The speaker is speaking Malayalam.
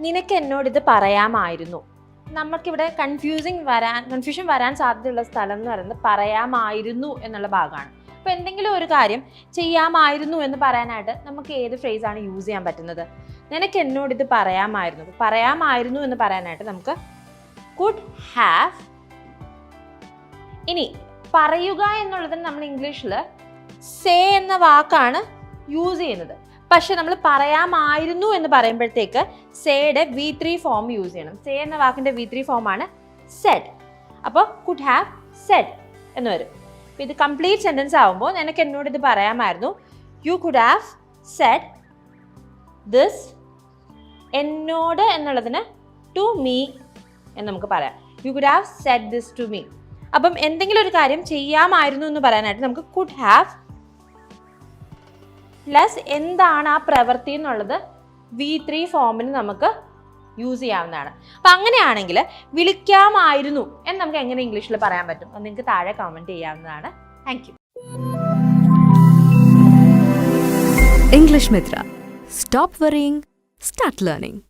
നിനക്ക് എന്നോട് ഇത് പറയാമായിരുന്നു. നമുക്കിവിടെ കൺഫ്യൂസിങ് വരാൻ കൺഫ്യൂഷൻ വരാൻ സാധ്യതയുള്ള സ്ഥലം എന്ന് പറയുന്നത് പറയാമായിരുന്നു എന്നുള്ള ഭാഗമാണ്. അപ്പോൾ എന്തെങ്കിലും ഒരു കാര്യം ചെയ്യാമായിരുന്നു എന്ന് പറയാനായിട്ട് നമുക്ക് ഏത് ഫ്രേസാണ് യൂസ് ചെയ്യാൻ പറ്റുന്നത്? നിനക്ക് എന്നോട് ഇത് പറയാമായിരുന്നു. പറയാമായിരുന്നു എന്ന് പറയാനായിട്ട് നമുക്ക് കുഡ് ഹാവ് ഇനി പറയുക എന്നുള്ളതിന് നമ്മൾ ഇംഗ്ലീഷിൽ സേ എന്ന വാക്കാണ് യൂസ് ചെയ്യുന്നത്. പക്ഷെ നമ്മൾ പറയാമായിരുന്നു എന്ന് പറയുമ്പോഴത്തേക്ക് സേയുടെ വി ത്രീ ഫോം യൂസ് ചെയ്യണം. സേ എന്ന വാക്കിന്റെ വി ത്രീ ഫോമാണ് സെഡ് അപ്പോൾ കുഡ് ഹാവ് സെഡ് എന്ന് വരും. അപ്പോൾ ഇത് കംപ്ലീറ്റ് സെന്റൻസ് ആവുമ്പോൾ നിനക്ക് എന്നോട് ഇത് പറയാമായിരുന്നു. You could have said this എന്നോട് എന്നുള്ളതിന് ടു മീ എന്ന് നമുക്ക് പറയാം. You could have said this to me അപ്പം എന്തെങ്കിലും ഒരു കാര്യം ചെയ്യാമായിരുന്നു എന്ന് പറയാനായിട്ട് നമുക്ക് കുഡ് ഹാവ് പ്ലസ് എന്താണ് ആ പ്രവൃത്തി എന്നുള്ളത് വി ത്രീ ഫോമിന് നമുക്ക് യൂസ് ചെയ്യാവുന്നതാണ്. അപ്പം അങ്ങനെയാണെങ്കിൽ വിളിക്കാമായിരുന്നു എന്ന് നമുക്ക് എങ്ങനെ ഇംഗ്ലീഷിൽ പറയാൻ പറ്റും? അത് നിങ്ങൾക്ക് താഴെ കമന്റ് ചെയ്യാവുന്നതാണ്. Thank you English Mitra stop worrying start learning.